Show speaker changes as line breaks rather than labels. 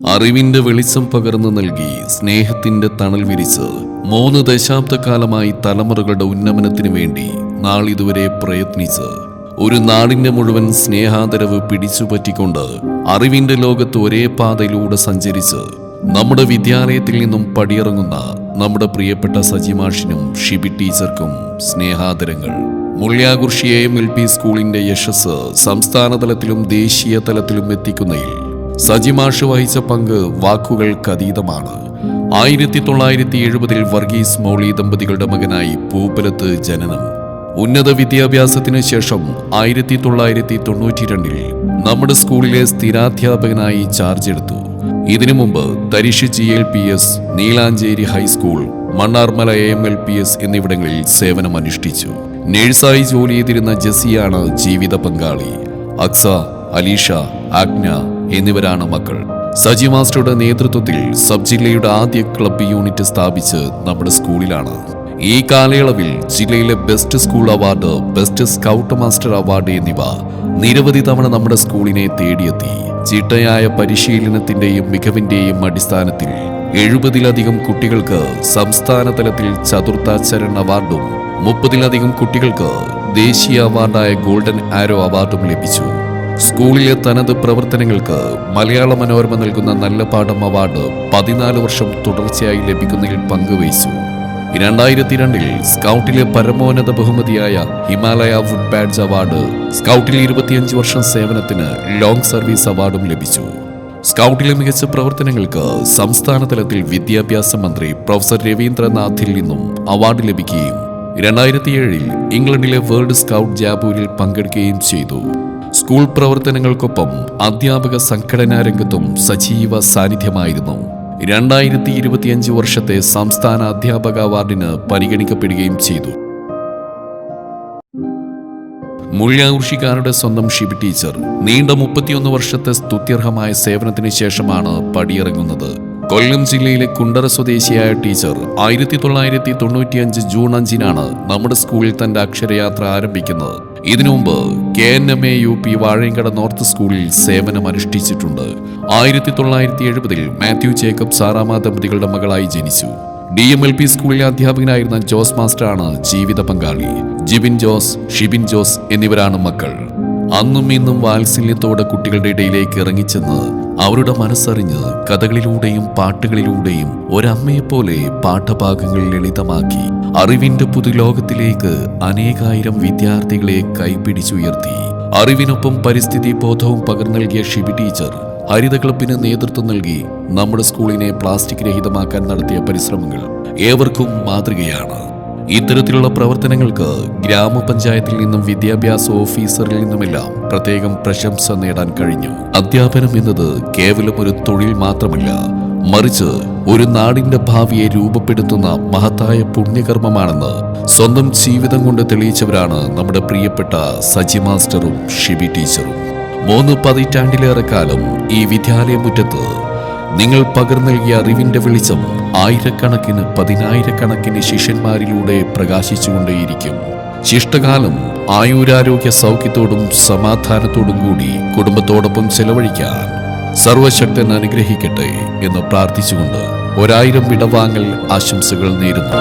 അറിവിന്റെ വെളിച്ചം പകർന്നു നൽകി സ്നേഹത്തിന്റെ തണൽ വിരിച്ച് മൂന്ന് ദശാബ്ദക്കാലമായി തലമുറകളുടെ ഉന്നമനത്തിനു വേണ്ടി നാളിതുവരെ പ്രയത്നിച്ച് ഒരു നാടിന്റെ മുഴുവൻ സ്നേഹാദരവ് പിടിച്ചുപറ്റിക്കൊണ്ട് അറിവിന്റെ ലോകത്ത് ഒരേ പാതയിലൂടെ സഞ്ചരിച്ച് നമ്മുടെ വിദ്യാലയത്തിൽ നിന്നും പടിയിറങ്ങുന്ന നമ്മുടെ പ്രിയപ്പെട്ട സജിമാഷിനും ഷിബി ടീച്ചർക്കും സ്നേഹാദരങ്ങൾ. മുള്ളിയാകുർഷി എ എൽ പി സ്കൂളിന്റെ യശസ് സംസ്ഥാന തലത്തിലും ദേശീയ തലത്തിലും എത്തിക്കുന്നതിൽ സജിമാഷ് വഹിച്ച പങ്ക് വാക്കുകൾക്കതീതമാണ് ആയിരത്തി തൊള്ളായിരത്തി എഴുപതിൽ വർഗീസ് മൗളി ദമ്പതികളുടെ മകനായി പൂപ്പലത്ത് ജനനം. ഉന്നത വിദ്യാഭ്യാസത്തിന് ശേഷം ആയിരത്തി തൊള്ളായിരത്തി തൊണ്ണൂറ്റി രണ്ടിൽ നമ്മുടെ സ്കൂളിലെ സ്ഥിരാധ്യാപകനായി ചാർജ് എടുത്തു. ഇതിനു മുമ്പ് തരിശ് G L P S Neelancheri high school Mannarmala A M L P S എന്നിവിടങ്ങളിൽ സേവനമനുഷ്ഠിച്ചു നേഴ്സായി ജോലി ചെയ്തിരുന്ന ജസിയാണ് ജീവിത പങ്കാളി. അക്സ അലീഷ ആഗ്ന എന്നിവരാണ് മക്കൾ. സജി മാസ്റ്ററുടെ നേതൃത്വത്തിൽ സബ് ജില്ലയുടെ ആദ്യ ക്ലബ് യൂണിറ്റ് സ്ഥാപിച്ച് നമ്മുടെ സ്കൂളിലാണ്. ഈ കാലയളവിൽ ജില്ലയിലെ best school award best scout master award എന്നിവ നിരവധി തവണ നമ്മുടെ സ്കൂളിനെ തേടിയെത്തി. ചിട്ടയായ പരിശീലനത്തിന്റെയും മികവിന്റെയും അടിസ്ഥാനത്തിൽ എഴുപതിലധികം കുട്ടികൾക്ക് സംസ്ഥാന തലത്തിൽ ചതുർത്താചരൺ അവാർഡും മുപ്പതിലധികം കുട്ടികൾക്ക് ദേശീയ അവാർഡായ ഗോൾഡൻ ആരോ അവാർഡും ലഭിച്ചു. സ്കൂളിലെ തനത് പ്രവർത്തനങ്ങൾക്ക് മലയാള മനോരമ നൽകുന്ന നല്ല പാഠം അവാർഡ് പതിനാല് വർഷം തുടർച്ചയായി ലഭിക്കുന്നതിൽ പങ്കുവഹിച്ചു. രണ്ടായിരത്തി രണ്ടിൽ സ്കൗട്ടിലെ പരമോന്നത ബഹുമതിയായ ഹിമാലയ വുഡ് ബാഡ്ജ് അവാർഡ് സ്കൗട്ടിൽ ഇരുപത്തിയഞ്ച് വർഷം സേവനത്തിന് ലോങ് സർവീസ് അവാർഡും ലഭിച്ചു. സ്കൗട്ടിലെ മികച്ച പ്രവർത്തനങ്ങൾക്ക് സംസ്ഥാന തലത്തിൽ വിദ്യാഭ്യാസ മന്ത്രി പ്രൊഫസർ രവീന്ദ്രനാഥിൽ നിന്നും അവാർഡ് ലഭിക്കുകയും രണ്ടായിരത്തി ഏഴിൽ ഇംഗ്ലണ്ടിലെ വേൾഡ് സ്കൗട്ട് ജാബൂരിൽ പങ്കെടുക്കുകയും ചെയ്തു. സ്കൂൾ പ്രവർത്തനങ്ങൾക്കൊപ്പം അധ്യാപക സംഘടനാ രംഗത്തും സജീവ സാന്നിധ്യമായിരുന്നു. രണ്ടായിരത്തി ഇരുപത്തിയഞ്ച് വർഷത്തെ സംസ്ഥാന അധ്യാപക അവാർഡിന് പരിഗണിക്കപ്പെടുകയും ചെയ്തു. മുഴിയാകൃഷിക്കാരുടെ സ്വന്തം ഷിബി ടീച്ചർ നീണ്ട മുപ്പത്തിയൊന്ന് വർഷത്തെ സ്തുത്യർഹമായ സേവനത്തിന് ശേഷമാണ് പടിയിറങ്ങുന്നത്. കൊല്ലം ജില്ലയിലെ കുണ്ടറ സ്വദേശിയായ ടീച്ചർ ആയിരത്തി തൊള്ളായിരത്തി തൊണ്ണൂറ്റിയഞ്ച് ജൂൺ അഞ്ചിനാണ് നമ്മുടെ സ്കൂളിൽ തന്റെ അക്ഷരയാത്ര ആരംഭിക്കുന്നത്. ഇതിനു മുമ്പ് K N M A U P Vazhayankada north സ്കൂളിൽ സേവനം അനുഷ്ഠിച്ചിട്ടുണ്ട്. ആയിരത്തി തൊള്ളായിരത്തി എഴുപതിൽ മാത്യു ജേക്കബ് സാറാമ ദമ്പതികളുടെ മകളായി ജനിച്ചു. ഡി എം എൽ പി സ്കൂളിലെ അധ്യാപകനായിരുന്ന ജോസ് മാസ്റ്ററാണ് ജീവിത പങ്കാളി. ജിബിൻ ജോസ് ഷിബിൻ ജോസ് എന്നിവരാണ് മക്കൾ. അന്നും ഇന്നും വാത്സല്യത്തോടെ കുട്ടികളുടെ ഇടയിലേക്ക് ഇറങ്ങിച്ചെന്ന് അവരുടെ മനസ്സറിഞ്ഞ് കഥകളിലൂടെയും പാട്ടുകളിലൂടെയും ഒരമ്മയെപ്പോലെ പാഠഭാഗങ്ങൾ ലളിതമാക്കി അറിവിന്റെ പുതുലോകത്തിലേക്ക് അനേകായിരം വിദ്യാർത്ഥികളെ കൈപിടിച്ചുയർത്തി. അറിവിനൊപ്പം പരിസ്ഥിതി ബോധവും പകർന്നു നൽകിയ ഷിബി ടീച്ചർ ഹരിത ക്ലബിന് നേതൃത്വം നൽകി നമ്മുടെ സ്കൂളിനെ പ്ലാസ്റ്റിക് രഹിതമാക്കാൻ നടത്തിയ പരിശ്രമങ്ങൾ ഏവർക്കും മാതൃകയാണ്. ഇത്തരത്തിലുള്ള പ്രവർത്തനങ്ങൾക്ക് ഗ്രാമപഞ്ചായത്തിൽ നിന്നും വിദ്യാഭ്യാസ ഓഫീസറിൽ നിന്നുമെല്ലാം പ്രത്യേകം പ്രശംസ നേടാൻ കഴിഞ്ഞു. അധ്യാപനം എന്നത് കേവലം ഒരു തൊഴിൽ മാത്രമല്ല മറിച്ച് ഒരു നാടിന്റെ ഭാവിയെ രൂപപ്പെടുത്തുന്ന മഹത്തായ പുണ്യകർമ്മമാണെന്ന് സ്വന്തം ജീവിതം കൊണ്ട് തെളിയിച്ചവരാണ് നമ്മുടെ പ്രിയപ്പെട്ട സജി മാസ്റ്ററും ഷിബി ടീച്ചറും. മൂന്ന് പതിറ്റാണ്ടിലേറെ കാലം ഈ വിദ്യാലയമുറ്റത്ത് നിങ്ങൾ പകർന്നു നൽകിയ അറിവിന്റെ വെളിച്ചം ആയിരക്കണക്കിന് പതിനായിരക്കണക്കിന് ശിഷ്യന്മാരിലൂടെ പ്രകാശിച്ചുകൊണ്ടേയിരിക്കും. ശിഷ്ടകാലം ആയുരാരോഗ്യ സൗഖ്യത്തോടും സമാധാനത്തോടും കൂടി കുടുംബത്തോടൊപ്പം ചെലവഴിക്കാൻ സർവശക്തൻ അനുഗ്രഹിക്കട്ടെ എന്ന് പ്രാർത്ഥിച്ചുകൊണ്ട് ഒരായിരം വിടവാങ്ങൽ ആശംസകൾ നേരുന്നു.